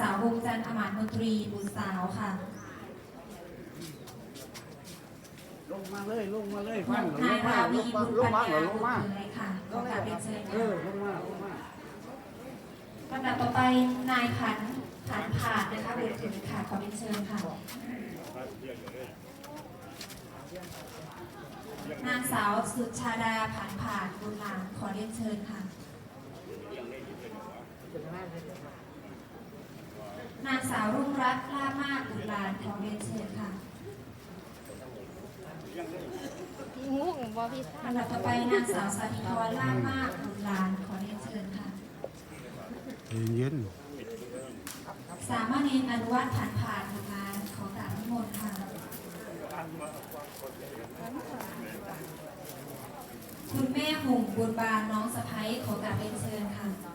สาววงจันทร์อมาตย์มนตรีบุตรสาวค่ะลงมาเลยลงมาเลยฟังลนายงมาราลวีงมาบุญลงปัญมาญาลงมาบุญเลยค่ะขอกราบเรียนเชิญเอค่ะอลงมาลงมาลำดับต่อไปนายขันขันผาดนะคะบุตรถึงค่ะขอเรียนเชิญค่ะนางสาวสุชาดาผันผาดบุญหลานขอเรียนเชิญค่ะ นางสาวรุ่งรัตน์ล่ามากบุญหลานขอเรียนเชิญค่ะงงบ่พี่ซ่าลำดับต่อไปนางสาวสันติธรล่ามากบุญหลานขอเรียนเชิญค่ะ เย็นสามเณรอนุวัฒน์ผันผาดบุญหลานขอกราบนิมนต์ค่ะคุณแม่หุ่งบุญบานน้องสะพ้ยขอกราบเรียนเชิญค่ะ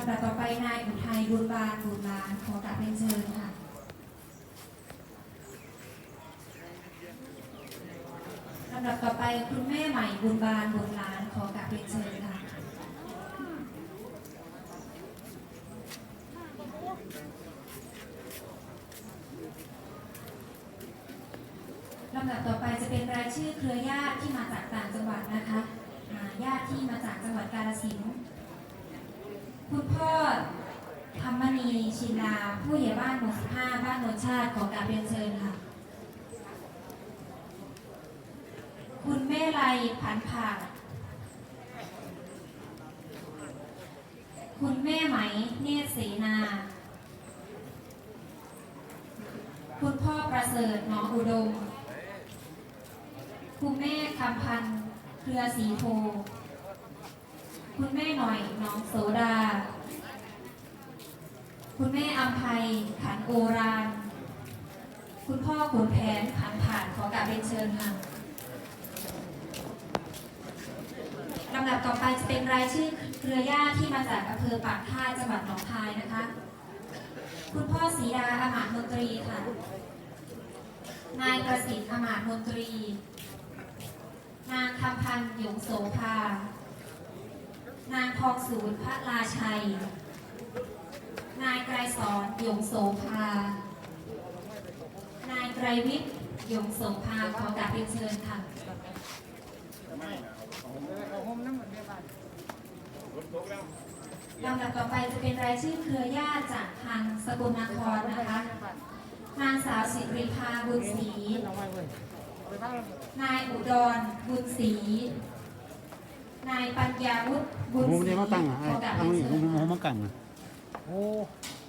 ลำดับต่อไปนายอุทัยบุญบานบุญหลานขอกราบเรียนเชิญค่ะลำดับต่อไปคุณแม่ใหม่บุญบานบุญลานขอกราบเรียนเชิญค่ะลำดับต่อไปจะเป็นรายชื่อเครือญาติที่มาจากต่างจังหวัดนะคะญาติที่มาจากจังหวัดกาฬสินธุ์ คุณพ่อธรรมนีชินา ผู้ใหญ่บ้านหมู่15บ้านโนนชาติขอกราบเรียนเชิญค่ะ คุณแม่ไรผันผาดคุณแม่ไหม เนตรเสนา คุณพ่อประเสริฐหนองอุดม คุณแม่คำพันธ์เครือสีโพ คุณแม่หน่อยน้องโสดา คุณแม่อัมภัยขันโอรานคุณพ่อขุนแผนขันผ่านขอกราบเรียนเชิญค่ะลำดับต่อไปจะเป็นรายชื่อเครือญาติที่มาจากอำเภอปากท่าจังหวัดหนองคายนะคะ คุณพ่อศรีดาอมาตมนตรีค่ะ นายประสิทธิ์อมาตมนตรี นางคำพันธ์หยงโสภา นางทองศูนย์พระราชัย นายไกรสอนหยงโสภา นายไกรวิทย์หยงโสภาขอกราบเรียนเชิญค่ะลำดับต่อไปจะเป็นรายชื่อเครือญาติจากทางสกลนครนะคะ นางสาวสิริภาบุญศรี นายอุดรบุญศรี นายปัญญาวุฒิบุญหูศมันรีจะมาตั้งอะขอกราบตั้งเรียนี่นเชิหูญหูค่ะมาตั้งอะโอ้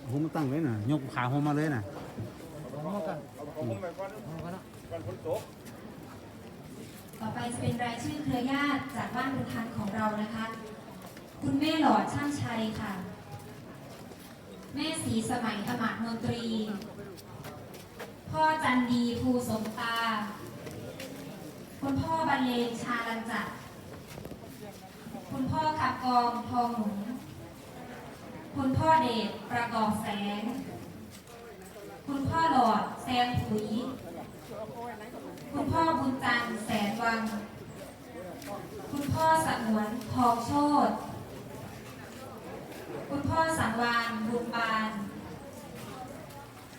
หูมาตั้งเลยน่ะยกขาหูมาเลยน่ะผมมากันผมมากันเนาะต่อไปจะเป็นรายชื่อเครือญาติจากบ้านบุญทันของเรานะคะ คุณแม่หลอดช่างชัยค่ะ แม่สีสมัยอมาตย์มนตรี พ่อจันดีภูสมตา คุณพ่อบรรเลงชาลันจัด คุณพ่อขับกองทองหนุนคุณพ่อเดชประกอบแสง คุณพ่อหลอดแซงผุย คุณพ่อบุญจันทร์แสนวัง คุณพ่อสงวนทองโชตคุณพ่อสังวานบุญบาน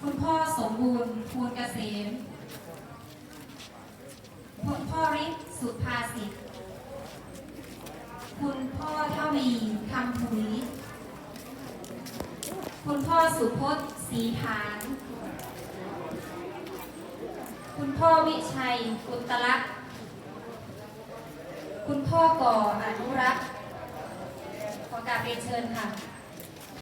คุณพ่อสมบูรณ์ภูลเกษม คุณพ่อฤทธิ์สุภาสิทธิ คุณพ่อเท่ามีคำผุย คุณพ่อสุพจน์ศรีฐาน คุณพ่อวิชัยกุตลักษ์คุณพ่อก่ออนุรักษ์ขอกราบเรียนเชิญค่ะ